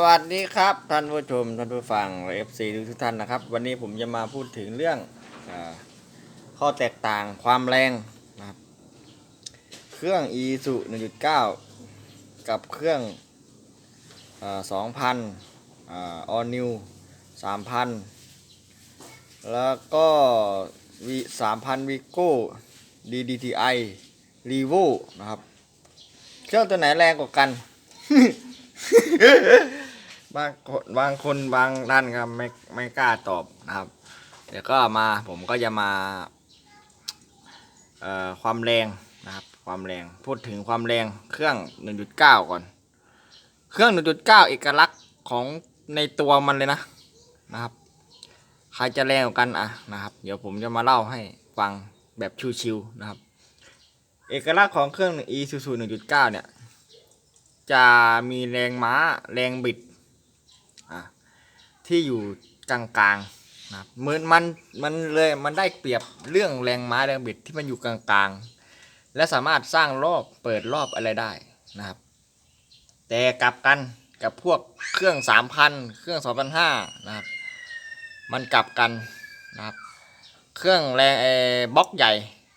สวัสดีครับท่านผู้ชมท่านผู้ฟังเอฟซีทุกท่านนะครับ วันนี้ผมจะมาพูดถึงเรื่องอข้อแตกต่างความแรงนะครับเครื่อง e สุ1.9 กับเครื่อง2,000อ่า all new 3,000 แล้วก็วี3,000 vigo ddti revo นะครับ เครื่องตัวไหนแรงกว่ากัน บางคนบางคนบางท่านครับไม่ไม่กล้าตอบนะครับ เดี๋ยวก็มาผมก็จะมาเอ่อความแรงนะครับ ความแรงพูดถึงความแรงเครื่อง 1.9 ก่อน เครื่อง 1.9 เอกลักษณ์ของในตัวมันเลยนะนะครับ ใครจะแรงกว่ากันอะนะครับ เดี๋ยวผมจะมาเล่าให้ฟังแบบชิวๆนะครับ เอกลักษณ์ของเครื่อง Isuzu 1.9 เนี่ย จะมีแรงม้าแรงบิด ที่อยู่กลางๆนะครับเหมือนมันมันเลยมันได้เปรียบเรื่องแรงม้าแรงบิดที่มันอยู่กลางๆ และสามารถสร้างรอบเปิดรอบอะไรได้นะครับ แต่กลับกันกับพวกเครื่อง 3,000 เครื่อง 2,500นะครับ มันกลับกันนะครับ เครื่องแรงบล็อกใหญ่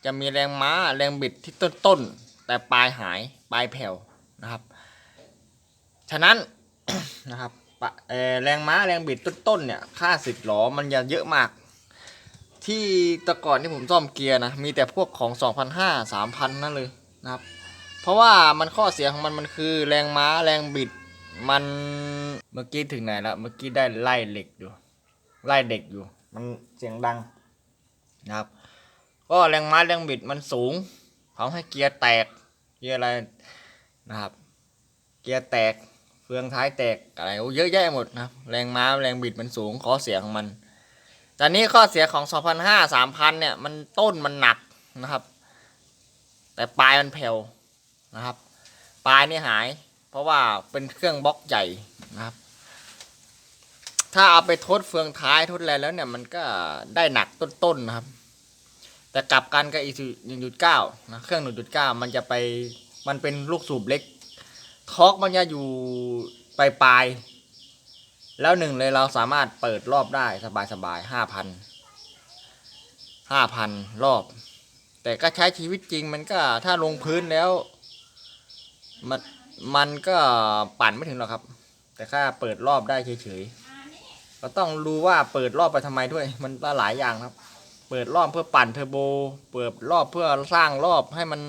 จะมีแรงม้าแรงบิดที่ต้นๆแต่ปลายหายปลายแผ่วนะครับ ฉะนั้นนะครับ แรงม้าแรงบิดต้นๆเนี่ยค่าสิบล้อมันจะเยอะมาก ที่แต่ก่อนที่ผมซ่อมเกียร์นะมีแต่พวกของ 2,500 3,000 นั่นเลยนะครับ เพราะว่ามันข้อเสียของมันมันคือแรงม้าแรงบิดมันเมื่อกี้ถึงไหนแล้วเมื่อกี้ได้ไล่เหล็กอยู่ ไล่เด็กอยู่ มันเสียงดังนะครับ ก็แรงม้าแรงบิดมันสูงทำให้เกียร์แตกเกียร์อะไรนะครับ เกียร์แตก เฟืองท้ายแตกอะไรโอ้เยอะแยะหมดนะครับแรงม้าแรงบิดมันสูงข้อเสียของมันแต่นี้ข้อเสียของ 2,500 3,000 เนี่ย มันต้นมันหนักนะครับ แต่ปลายมันแผ่วนะครับ ปลายนี่หาย เพราะว่าเป็นเครื่องบล็อกใหญ่นะครับ ถ้าเอาไปทดเฟืองท้ายทดอะไรแล้วเนี่ย มันก็ได้หนักต้นๆนะครับ แต่กลับกันกับอีซู1.9นะเครื่อง1.9มันจะไปมันเป็นลูกสูบเล็ก ทอกมันจะอยู่ปลายปลายๆแล้วหนึ่งเลยเราสามารถเปิดรอบได้สบายสบายห้าพันห้าพันรอบ แต่ก็ใช้ชีวิตจริงมันก็ถ้าลงพื้นแล้ว มันมันก็ปั่นไม่ถึงหรอกครับ แต่ค่าเปิดรอบได้เฉยๆก็ต้องรู้ว่าเปิดรอบไปทำไมด้วย มันก็หลายอย่างครับ เปิดรอบเพื่อปั่นเทอร์โบ เปิดรอบเพื่อสร้างรอบให้มัน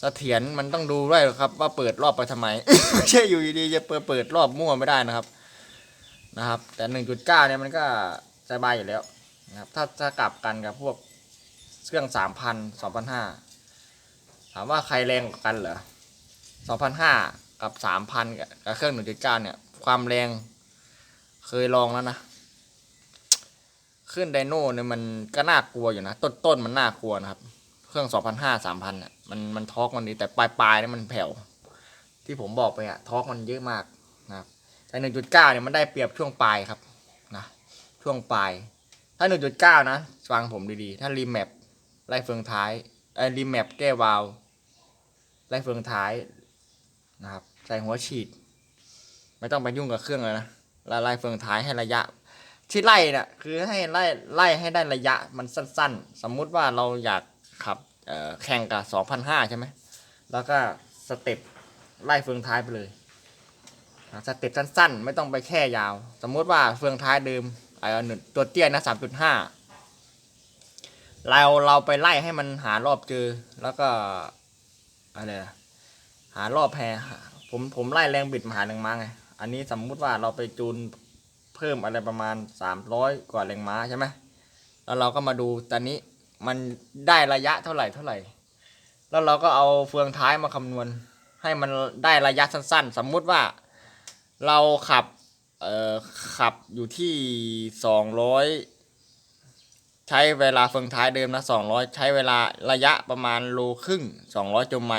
เสถียรมันต้องดูด้วยครับ ว่าเปิดรอบไปทำไม ไม่ใช่อยู่ดีๆจะเปิดเปิดรอบมั่วไม่ได้นะครับ นะครับ แต่หนึ่งจุดเก้าเนี่ยมันก็สบายอยู่แล้วนะครับ ถ้าถ้ากลับกันกับพวกเครื่องสามพันสองพันห้าถามว่าใครแรงกว่ากันเหรอสองพันห้ากับสามพันกับเครื่องหนึ่งจุดเก้าเนี่ย ความแรงเคยลองแล้วนะขึ้นไดโน่เนี่ยมันก็น่ากลัวอยู่นะต้นต้นมันน่ากลัวนะครับ เครื่อง2,500 3,000เนี่ยมันมันทอกมันดีแต่ปลายปลายเนี่ยมันแผ่ว ที่ผมบอกไปอะทอกมันเยอะมากนะครับแต่1.9เก้านี่ยมันได้เปรียบช่วงปลายครับนะช่วงปลาย ถ้า1.9นะฟังผมดีๆ ถ้ารีแมปไล่เฟืองท้ายไอ้รีแมปแก้วาล์วไล่เฟืองท้ายนะครับใส่หัวฉีด ไม่ต้องไปยุ่งกับเครื่องเลยนะลไล่เฟืองท้ายให้ระยะที่ไล่เนี่ยคือให้ไล่ไล่ให้ได้ระยะมันสั้น ๆ สมมุติว่าเราอยาก ขับแข่งกับ2,500ใช่ไหม แล้วก็สเต็ปไล่เฟืองท้ายไปเลย สเต็ปสั้นๆ ไม่ต้องไปแค่ยาว สมมติว่าเฟืองท้ายเดิมไอ้หนึ่งตัวเตี้ยนะ3.5เราเราไปไล่ให้มันหารอบเจอ แล้วก็อะไรนะหารอบแพรผมผมไล่แรงบิดมาหาแรงม้าไง อันนี้สมมุติว่าเราไปจูนเพิ่มอะไรประมาณ300กว่าแรงม้าใช่ไหมแล้วเราก็มาดูตอนนี้ มันได้ระยะเท่าไหร่เท่าไหร่ แล้วเราก็เอาเฟืองท้ายมาคำนวณ ให้มันได้ระยะสั้น ๆ สมมุติว่าเราขับเอ่อขับอยู่ที่200ใช้เวลาเฟืองท้ายเดิมนะ200ใช้เวลาระยะประมาณโลครึ่ง200จมไม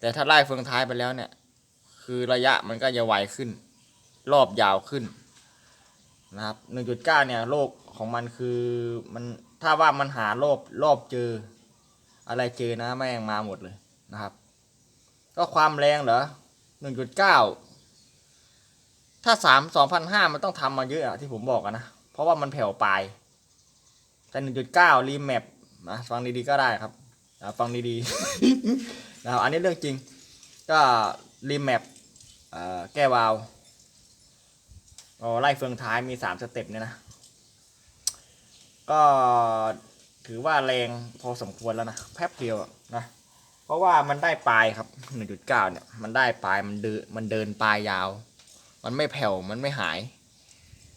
แต่ถ้าไล่เฟืองท้ายไปแล้วเนี่ย คือระยะมันก็จะไวขึ้น รอบยาวขึ้นนะครับ1.9เนี่ยโลกของมันคือมัน ถ้าว่ามันหารอบรอบเจอ อะไรเจอนะแม่งมาหมดเลยนะครับ ก็ความแรงเหรอ1.9ถ้าสามสองพันห้ามันต้องทำมาเยอะอะที่ผมบอกอะนะ เพราะว่ามันแผ่วปลาย แต่หนึ่งจุดเก้ารีแมปนะฟังดีๆก็ได้ครับฟังดีๆนะครับอันนี้เรื่องจริง ก็รีแมปแก้วาล์วอ๋อไล่เฟืองท้ายมีสามสเต็ปเนี่ยนะ ก็ถือว่าแรงพอสมควรแล้วนะแป๊บเดียวนะ เพราะว่ามันได้ปลายครับ 1.9 เนี่ย มันได้ปลายมันเดินมันเดินปลายยาว มันไม่แผ่วมันไม่หาย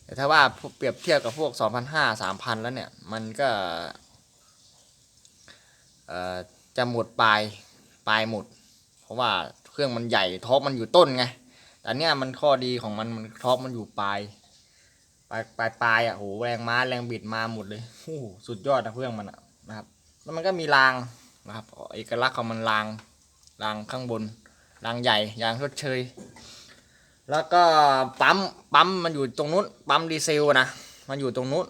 แต่ถ้าว่าเปรียบเทียบกับพวก 2,500 3,000 แล้วเนี่ย มันก็จะหมดปลายปลายหมด เพราะว่าเครื่องมันใหญ่ท็อปมันอยู่ต้นไงแต่เนี้ยมันข้อดีของมันมันท็อปมันอยู่ปลาย ปลายปลายปลายอะโหแรงม้าแรงบิดมาหมดเลยโอ้สุดยอดนะเครื่องมันอะนะครับ แล้วมันก็มีรางนะครับเอกลักษณ์ของมันรางรางข้างบนรางใหญ่ยางชดเชย แล้วก็ปั๊มปั๊มมันอยู่ตรงนู้นปั๊มดีเซลนะมันอยู่ตรงนู้น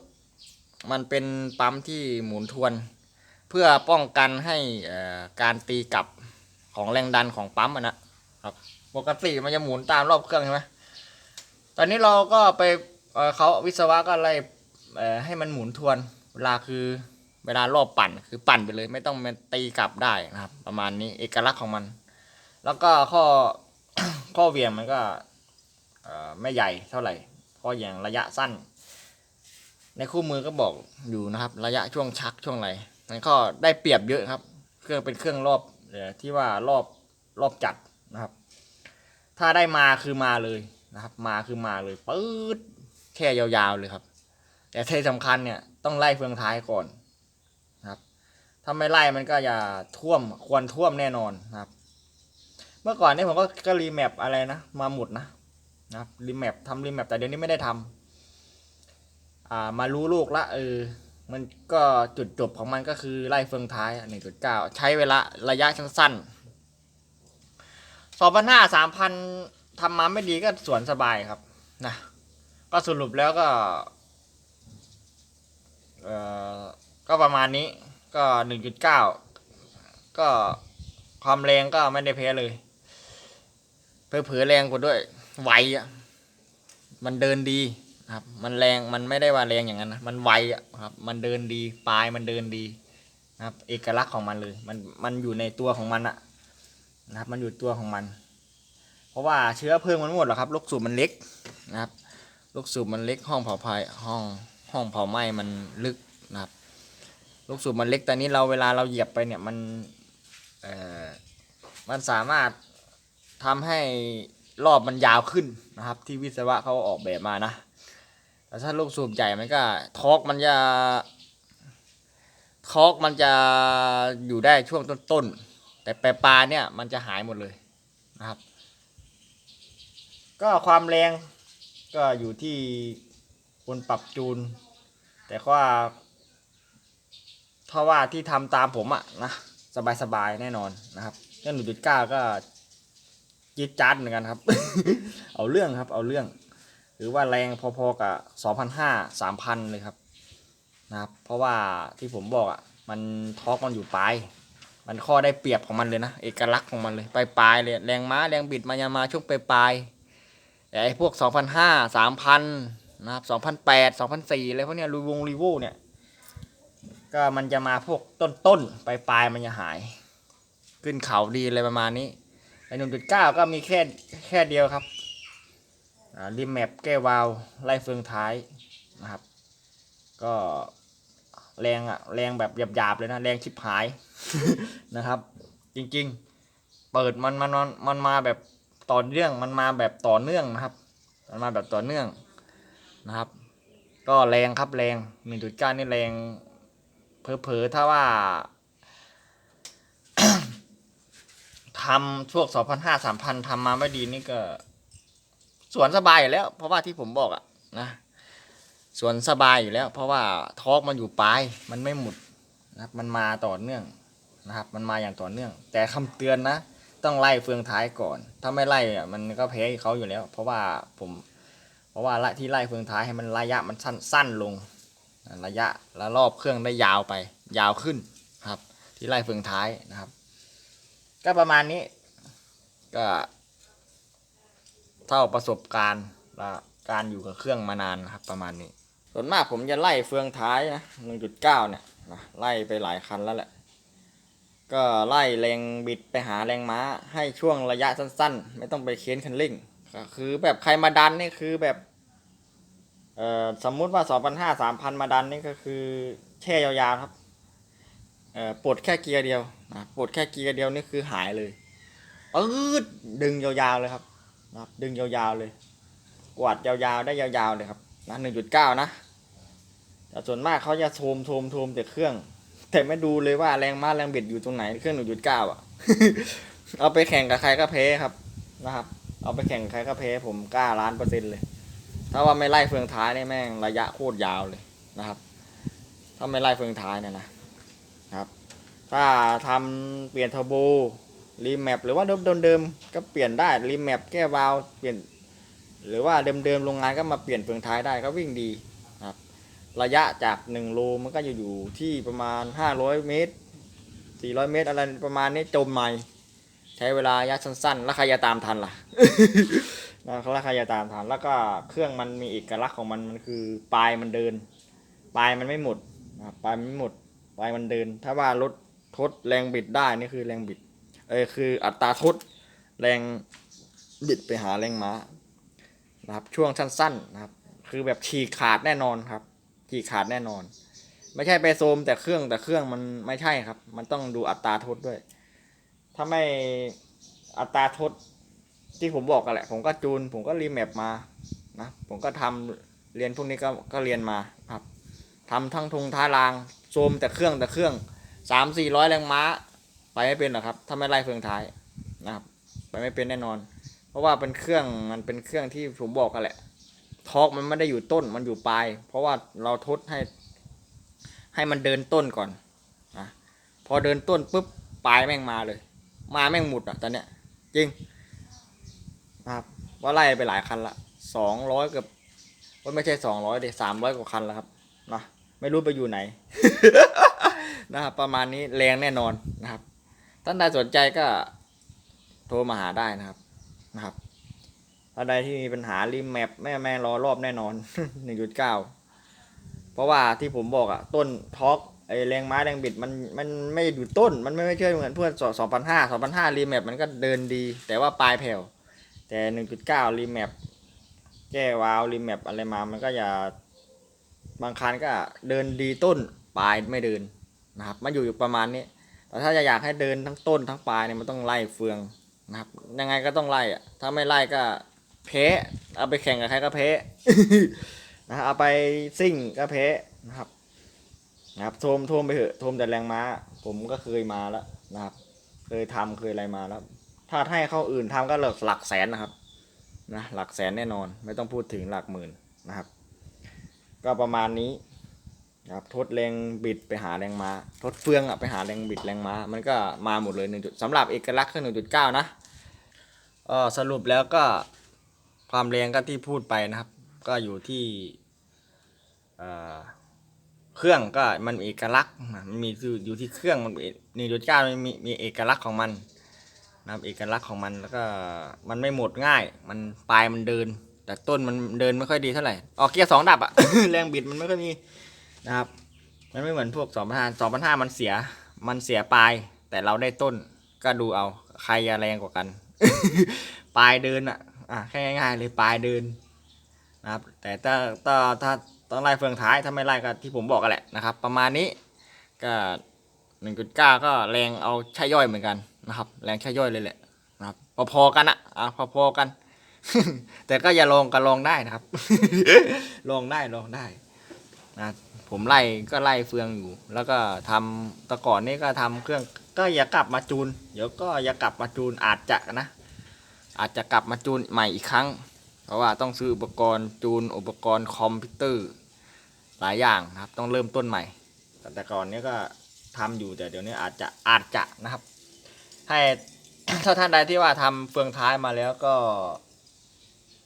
มันเป็นปั๊มที่หมุนทวน เพื่อป้องกันให้การตีกลับของแรงดันของปั๊มอะนะครับปกติมันจะหมุนตามรอบเครื่องใช่ไหมตอนนี้เราก็ไป เขาวิศวะก็ไล่ให้มันหมุนทวน เวลาคือเวลารอบปั่นคือปั่นไปเลยไม่ต้องมาตีกลับได้นะครับ ประมาณนี้เอกลักษณ์ของมัน แล้วก็ข้อข้อเวียงมันก็ไม่ใหญ่เท่าไหร่เพราะอย่างระยะสั้น ในคู่มือก็บอกอยู่นะครับ ระยะช่วงชักช่วงไหนมันก็ได้เปรียบเยอะครับ เครื่องเป็นเครื่องรอบที่ว่ารอบรอบจัดนะครับ ถ้าได้มาคือมาเลยนะครับ มาคือมาเลยปื๊ด แค่ยาวๆเลยครับ แต่ที่สำคัญเนี่ยต้องไล่เฟืองท้ายก่อนนะครับ ถ้าไม่ไล่มันก็อย่าท่วมควรท่วมแน่นอนนะครับ เมื่อก่อนเนี่ยผมก็ก็รีแมปอะไรนะมาหมุดนะนะครับรีแมปทำรีแมปแต่เดี๋ยวนี้ไม่ได้ทำอ่ามารู้ลูกละเออมันก็จุดจบของมันก็คือไล่เฟืองท้ายหนึ่งจุดเก้าใช้เวลาระยะสั้นๆสองพันห้าสามพันทำมาไม่ดีก็สวนสบายครับนะ ก็สรุปแล้วก็เอ่อก็ประมาณนี้ก็หนึ่งจุดเก้าก็ความแรงก็ไม่ได้แพ้เลยเผลอๆแรงกว่าด้วยไวอะมันเดินดีนะครับ มันแรงมันไม่ได้ว่าแรงอย่างนั้นนะมันไวอะครับ มันเดินดีปลายมันเดินดีนะครับ เอกลักษณ์ของมันเลย มันมันอยู่ในตัวของมันอะนะครับ มันอยู่ตัวของมัน เพราะว่าเชื้อเพลิงมันหมดหรอครับลูกสูบมันเล็กนะครับ ลูกสูบมันเล็กห้องเผาไฟห้องห้องเผาไหม้มันลึกนะครับ ลูกสูบมันเล็กแต่นี้เราเวลาเราเหยียบไปเนี่ยมันเอ่อมันสามารถทำให้รอบมันยาวขึ้นนะครับ ที่วิศวะเขาออกแบบมานะแต่ถ้าลูกสูบใหญ่มันก็ทอร์กมันจะทอร์กมันจะอยู่ได้ช่วงต้นๆแต่ปลายๆเนี่ยมันจะหายหมดเลยนะครับ ก็ความแรง ก็อยู่ที่คนปรับจูน แต่ว่าถ้าะว่าที่ทำตามผมอะนะสบายๆแน่นอนนะครับเรื่องหนึ่งจุดเก้าก็จี๊ดจ๊าดเหมือนกันครับ เอาเรื่องครับเอาเรื่อง หรือว่าแรงพอๆกับสองพันห้าสามพันเลยครับนะครับ เพราะว่าที่ผมบอกอะมันทอกมันอยู่ปลายมันข้อได้เปรียบของมันเลยนะ เอกลักษณ์ของมันเลยปลายๆเลยแรงม้าแรงบิดมันจะมาช่วงปลายๆ แต่ไอ้พวก 2,500 3,000 นะครับ 2,800 2,400อะไรพวกเนี้ยรีวงรีโวเนี่ย ก็มันจะมาพวกต้นๆปลายๆมันจะหาย ขึ้นเขาดีอะไรประมาณนี้ไอ้หนึ่งจุดเก้าก็มีแค่แค่เดียวครับอ่าริมแมปแก้วาว ไล่เฟืองท้ายนะครับ ก็แรงอะแรงแบบหยาบๆเลยนะ แรงชิบหายนะครับ จริงๆ เปิดมันมันมันมันมาแบบ ต่อเนื่องมันมาแบบต่อเนื่องนะครับ มันมาแบบต่อเนื่องนะครับ ก็แรงครับแรงหนึ่งจุดเก้านี่แรงเผลอๆถ้าว่าทำช่วงสองพันห้าสามพันทำมาไม่ดีนี่ก็สวนสบายอยู่แล้ว เพราะว่าที่ผมบอกอะนะสวนสบายอยู่แล้ว เพราะว่าทอกมันอยู่ปลายมันไม่หมุดนะครับ มันมาต่อเนื่องนะครับ มันมาอย่างต่อเนื่อง แต่คำเตือนนะ ต้องไล่เฟืองท้ายก่อน ถ้าไม่ไล่อะมันก็แพ้เขาอยู่แล้ว เพราะว่าผม เพราะว่าละที่ไล่เฟืองท้ายให้มันระยะมันสั้นสั้นลง ระยะและรอบเครื่องได้ยาวไป ยาวขึ้นครับ ที่ไล่เฟืองท้ายนะครับ ก็ประมาณนี้ ก็ เท่าประสบการณ์และการอยู่กับเครื่องมานานนะครับ ประมาณนี้ ส่วนมากผมจะไล่เฟืองท้ายนะ1.9เนี่ยนะไล่ไปหลายคันแล้วแหละ ก็ไล่แรงบิดไปหาแรงม้าให้ช่วงระยะสั้นๆ ไม่ต้องไปเค้นคันเร่งก็คือแบบใครมาดันนี่คือแบบเอ่อสมมุติว่า2,500 3,000มพันมาดันนี่ก็คือแช่ยาวๆครับเอ่อปลดแค่เกียร์เดียวนะปลดแค่เกียร์เดียวนี่คือหายเลยปื๊ดดึงยาวๆเลยครับนะดึงยาวๆเลย กวาดยาวๆได้ยาวๆเลยครับนะ1.9นะแต่ส่วนมากเขาจะโทมโทมโทมแต่เครื่อง แต่ไม่ดูเลยว่าแรงม้าแรงเบิดอยู่ตรงไหนเครื่อง1.9อะ เอาไปแข่งกับใครก็แพ้ครับนะครับ เอาไปแข่งกับใครก็แพ้ผมกล้าล้านเปอร์เซ็นต์เลย ถ้าว่าไม่ไล่เฟืองท้ายเนี่ยแม่งระยะโคตรยาวเลยนะครับ ถ้าไม่ไล่เฟืองท้ายเนี่ยนะครับ ถ้าทำเปลี่ยนเทอร์โบรีแมปหรือว่าเดิมเดิมก็เปลี่ยนได้รีแมปแก้วาล์วเปลี่ยน หรือว่าเดิมๆโรงงานก็มาเปลี่ยนเฟืองท้ายได้ก็วิ่งดี ระยะจาก1โลมันก็จะอยู่ที่ประมาณ 500 เมตร 400 เมตรอะไรประมาณนี้จมใหม่ ใช้เวลาระยะสั้นๆ แล้วใครจะตามทันล่ะแล้วใครจะตามทันแล้วก็เครื่องมันมีเอกลักษณ์ของมันมันคือปลายมันเดิน ปลายมันไม่หมดนะปลายมันไม่หมดปลายมันเดิน ถ้าว่ารถทดแรงบิดได้นี่คือแรงบิดเออคืออัตราทดแรงบิดไปหาแรงม้านะครับช่วงสั้นๆนะครับ คือแบบฉีกขาดแน่นอนครับ ฉีกขาดแน่นอน ไม่ใช่ไปโซมแต่เครื่องแต่เครื่องมันไม่ใช่ครับ มันต้องดูอัตราทดด้วย ถ้าไม่อัตราทดที่ผมบอกกันแหละ ผมก็จูน ผมก็รีแมปมานะผมก็ทำเรียนพวกนี้ก็ก็เรียนมาครับทำทั้งทงท้ารางโซมแต่เครื่องแต่เครื่องสามสี่ร้อยแรงม้า ไปไม่เป็นหรอกครับ ถ้าไม่ไล่เฟืองท้ายนะครับ ไปไม่เป็นแน่นอน เพราะว่าเป็นเครื่องมันเป็นเครื่องที่ผมบอกกันแหละ ทอกมันไม่ได้อยู่ต้นมันอยู่ปลาย เพราะว่าเราทดให้ ให้มันเดินต้นก่อนอะพอเดินต้นปุ๊บปลายแม่งมาเลย มาแม่งหมุดอะตอนเนี้ยจริงนะครับว่าไล่ไปหลายคันละสองร้อยเกือบว่าไม่ใช่สองร้อยเดสามร้อยกว่าคันแล้วครับนะไม่รู้ไปอยู่ไหนนะครับประมาณนี้แรงแน่นอนนะครับท่านใดสนใจก็โทรมาหาได้นะครับนะครับ ถ้าใดที่มีปัญหารีแมปแม่แม่รอรอบแน่นอน 1.9 เพราะว่าที่ผมบอกอะต้นท็อกไอแรงม้าแรงบิดมันมันไม่อยู่ต้นมันไม่ไม่ใช่เหมือนเพื่อนสองพันห้าสองพันห้ารีแมปมันก็เดินดี แต่ว่าปลายแผ่วแต่1.9รีแมปแก้วาวรีแมปอะไรมามันก็จะบางคันก็เดินดีต้นปลายไม่เดินนะครับมันอยู่อยู่ประมาณนี้แต่ถ้าจะอยากให้เดินทั้งต้นทั้งปลายเนี่ยมันต้องไล่เฟืองนะครับยังไงก็ต้องไล่อะถ้าไม่ไล่ก็ เพ้เอาไปแข่งกับใครก็เพ้นะเอาไปซิ่งก็เพ้นะครับนะครับโทมโทมไปเถอะโทมแต่แรงม้า ผมก็เคยมาแล้วนะครับ เคยทำเคยอะไรมาแล้ว ถ้าให้เขาอื่นทำก็หลักหลักแสนนะครับนะหลักแสนแน่นอน ไม่ต้องพูดถึงหลักหมื่นนะครับ ก็ประมาณนี้นะครับทดแรงบิดไปหาแรงม้าทดเฟืองอะไปหาแรงบิดแรงม้า มันก็มาหมดเลยหนึ่งจุดสำหรับเอกลักษณ์คือหนึ่งจุดเก้านะเออสรุปแล้วก็ ความแรงก็ที่พูดไปนะครับ ก็อยู่ที่เครื่องก็มันมีเอกลักษณ์มันมีอยู่อยู่ที่เครื่องมันหนึ่งจุดเก้ามันมีมีเอกลักษณ์ของมันนะครับเอกลักษณ์ของมันแล้วก็มันไม่หมดง่าย มันปลายมันเดิน แต่ต้นมันเดินไม่ค่อยดีเท่าไหร่ออกเกียร์สองดับอะแรงบิดมันไม่ค่อยมีนะครับ มันไม่เหมือนพวกสองพันห้าสองพันห้ามันเสียมันเสียปลายแต่เราได้ต้นก็ดูเอาใครจะแรงกว่ากัน ปลายเดินอะ อะแค่ง่ายๆเลยปลายเดินนะครับ แต่ถ้าถ้าถ้าต้องไล่เฟืองท้ายถ้าไม่ไล่ก็ที่ผมบอกกันแหละนะครับ ประมาณนี้ก็หนึ่งจุดเก้าก็แรงเอาใช่ย่อยเหมือนกันนะครับ แรงใช่ย่อยเลยแหละนะครับพอๆกันอะอะพอๆกัน แต่ก็อย่าลองก็ลองได้นะครับ ลองได้ลองได้นะผมไล่ก็ไล่เฟืองอยู่ แล้วก็ทำแตะก่อนนี่ก็ทำเครื่องก็อย่ากลับมาจูน เดี๋ยวก็อย่ากลับมาจูนอาจจะนะ อาจจะกลับมาจูนใหม่อีกครั้ง เพราะว่าต้องซื้ออุปกรณ์จูนอุปกรณ์คอมพิวเตอร์หลายอย่างนะครับ ต้องเริ่มต้นใหม่ แต่ก่อนนี้ก็ทำอยู่แต่เดี๋ยวนี้อาจจะอาจจะนะครับ ให้ถ้าท่านใดที่ว่าทำเฟืองท้ายมาแล้วก็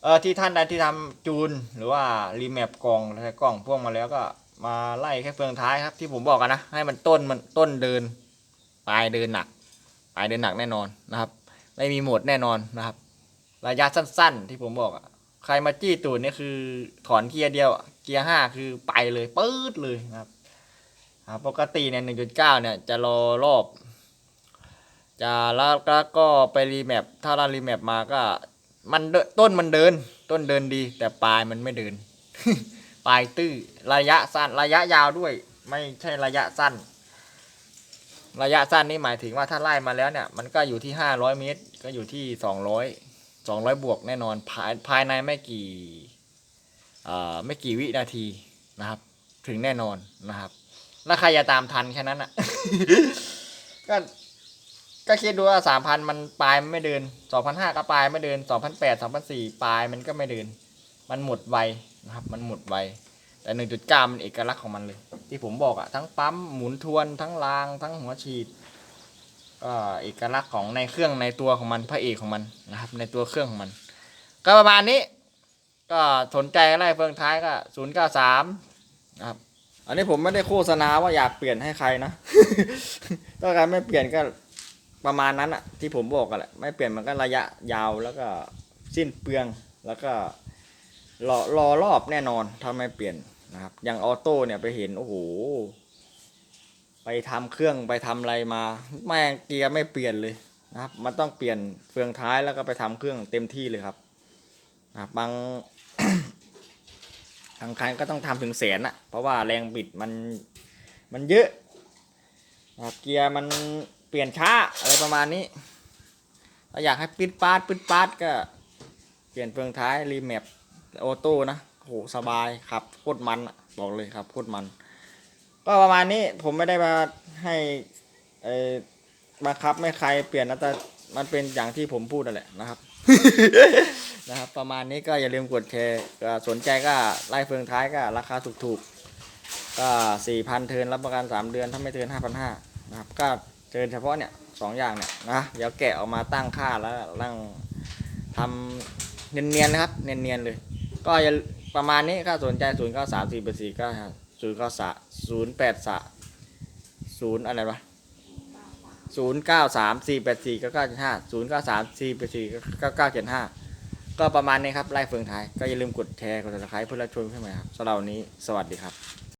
เออที่ท่านใดที่ทำจูนหรือว่ารีแมปกล่องอะไรกล่องพวกมาแล้วก็มาไล่แค่เฟืองท้ายครับที่ผมบอกกันนะให้มันต้นมันต้นเดินปลายเดินหนักปลายเดินหนักแน่นอนนะครับ ไม่มีโหมดแน่นอนนะครับ ระยะสั้น ๆ ที่ผมบอกอะขรมาจี้ตูดนี่คือถอนเกียร์เดียวเกียร์ห้าคือไปเลยปื๊ดเลยนะครับปกติเนี่ยหนึ่งจุดเก้าเนี่ยจะรอรอบ จะแล้วแล้วก็ไปรีแมปถ้าเรารีแมปมาก็มันเดินต้นมันเดิน ต้นเดินดี แต่ปลายมันไม่เดิน ปลายตื้อระยะสั้นระยะยาวด้วย ไม่ใช่ระยะสั้น ระยะสั้นนี่หมายถึงว่าถ้าไล่มาแล้วเนี่ย มันก็อยู่ที่ห้าร้อยเมตร ก็อยู่ที่สองร้อย สองร้อยบวกแน่นอนภายภายในไม่กี่ไม่กี่วินาทีนะครับ ถึงแน่นอนนะครับแล้วใครจะตามทันแค่นั้นอะก็ก็คิดดูว่าสามพันมันปลายไม่เดินสองพันห้าก็ปลายไม่เดินสองพันแปดสองพันสี่ปลายมันก็ไม่เดิน มันหมดไวนะครับ มันหมดไวแต่หนึ่งจุดเก้ามันเอกลักษณ์ของมันเลย ที่ผมบอกอะทั้งปั๊มหมุนทวนทั้งราง ทั้งหัวฉีด ก็เอกลักษณ์ของในเครื่องในตัวของมันพระเอกของมันนะครับ ในตัวเครื่องของมัน ก็ประมาณนี้ ก็สนใจอะไล่เฟืองท้ายก็ศูนย์เก้าสามนะครับอันนี้ผมไม่ได้โฆษณาว่าอยากเปลี่ยนให้ใครนะถ้าใครไม่เปลี่ยนก็ประมาณนั้นอะที่ผมบอกกันแหละไม่เปลี่ยนมันก็ระยะยาวแล้วก็สิ้นเปลืองแล้วก็รอรอรอบแน่นอนถ้าไม่เปลี่ยนนะครับอย่างออโต้เนี่ยไปเห็นโอ้โห ไปทำเครื่องไปทำอะไรมาแม่งเกียร์ไม่เปลี่ยนเลยนะครับ มันต้องเปลี่ยนเฟืองท้ายแล้วก็ไปทำเครื่องเต็มที่เลยครับนะบบางทางคันก็ต้องทำถึงแสนอะเพราะว่าแรงบิดมันมันเยอะนะเกียร์มันเปลี่ยนช้าอะไรประมาณนี้ถ้าอยากให้ปิดปาดปิดปาดก็เปลี่ยนเฟืองท้ายรีแมปออโต้นะโหสบายครับโคตรมันบอกเลยครับโคตรมัน ก็ประมาณนี้ผมไม่ได้มาให้เออบังคับไม่ใครเปลี่ยนนะแต่มันเป็นอย่างที่ผมพูดนั่นแหละนะครับ นะครับ ประมาณนี้ก็อย่าลืมกดแชร์ก็สนใจก็ไล่เฟืองท้ายก็ราคาถูกๆก็สี่พันเทินรับประกันสามเดือนถ้าไม่เทินห้าพันห้านะครับ ก็เทินเฉพาะเนี่ยสองอย่างเนี่ยนะเดี๋ยวแกะออกมาตั้งค่าแล้วตั้งทำเนียนๆนะครับ เนียนๆเลย ก็อย่าประมาณนี้ก็สนใจศูนย์เก้าสามสี่แปอร์สี่ก็ ศูนย์เก้าสาศูนย์แปดสาศูนย์อะไรวะศูนย์เก้าสามสี่แปดสี่เก้าเก้าเจ็ดห้าศูนย์เก้าสามสี่แปดสี่เก้าเก้าเจ็ดห้าก็ประมาณนี้ครับไล่เฟืองท้ายก็อย่าลืมกดแชร์กดติดตามเพื่อรับชมขึ้นมาครับสำหรับวันนี้สวัสดีครับ